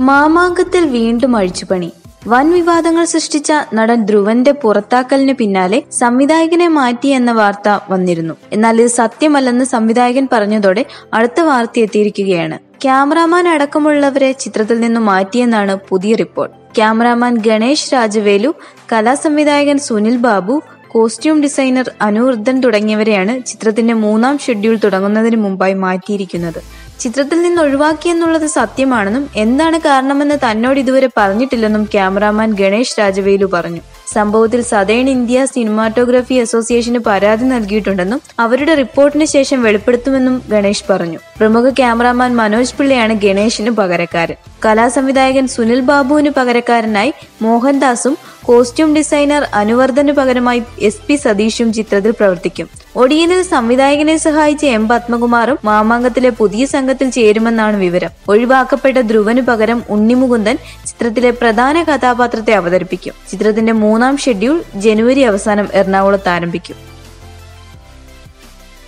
മാമാങ്കത്തിൽ വീണ്ടും അഴിച്ചുപണി വൻ വിവാദങ്ങൾ സൃഷ്ടിച്ച നടൻ ധ്രുവന്റെ പുറത്താക്കലിന് പിന്നാലെ സംവിധായകനെ മാറ്റി എന്ന വാർത്ത വന്നിരുന്നു. എന്നാൽ ഇത് സത്യമല്ലെന്ന് സംവിധായകൻ പറഞ്ഞതോടെ അടുത്ത വാർത്ത എത്തിയിരിക്കുകയാണ്. ക്യാമറാമാൻ അടക്കമുള്ളവരെ ചിത്രത്തിൽ നിന്നും മാറ്റിയെന്നാണ് പുതിയ റിപ്പോർട്ട്. ക്യാമറാമാൻ ഗണേഷ് രാജവേലു കലാസംവിധായകൻ സുനിൽ ബാബു കോസ്റ്റ്യൂം ഡിസൈനർ അനൂർദ്ധൻ തുടങ്ങിയവരെയാണ് ചിത്രത്തിന്റെ മൂന്നാം ഷെഡ്യൂൾ തുടങ്ങുന്നതിന് മുമ്പായി മാറ്റിയിരിക്കുന്നത്. ചിത്രത്തിൽ നിന്ന് ഒഴിവാക്കിയെന്നുള്ളത് സത്യമാണെന്നും എന്താണ് കാരണമെന്ന് തന്നോട് ഇതുവരെ പറഞ്ഞിട്ടില്ലെന്നും ക്യാമറാമാൻ ഗണേഷ് രാജവേലു പറഞ്ഞു. സംഭവത്തിൽ സദേൺ ഇന്ത്യ സിനിമാറ്റോഗ്രഫി അസോസിയേഷന് പരാതി നൽകിയിട്ടുണ്ടെന്നും അവരുടെ റിപ്പോർട്ടിന് ശേഷം വെളിപ്പെടുത്തുമെന്നും ഗണേഷ് പറഞ്ഞു. പ്രമുഖ ക്യാമറാമാൻ മനോജ് പിള്ളയാണ് ഗണേഷിന് പകരക്കാരൻ. കലാസംവിധായകൻ സുനിൽ ബാബുവിന് പകരക്കാരനായി മോഹൻദാസും കോസ്റ്റ്യൂം ഡിസൈനർ അനുവർദ്ധന് പകരമായി എസ് പി സതീഷും ചിത്രത്തിൽ പ്രവർത്തിക്കും. ഒടിയനിൽ സംവിധായകനെ സഹായിച്ച എം പത്മകുമാറും മാമാങ്കത്തിലെ പുതിയ സംഘത്തിൽ ചേരുമെന്നാണ് വിവരം. ഒഴിവാക്കപ്പെട്ട ധ്രുവന് പകരം ഉണ്ണിമുകുന്ദൻ ചിത്രത്തിലെ പ്രധാന കഥാപാത്രത്തെ അവതരിപ്പിക്കും. ചിത്രത്തിന്റെ മൂന്നാം ഷെഡ്യൂൾ ജനുവരി അവസാനം എറണാകുളത്ത് ആരംഭിക്കും.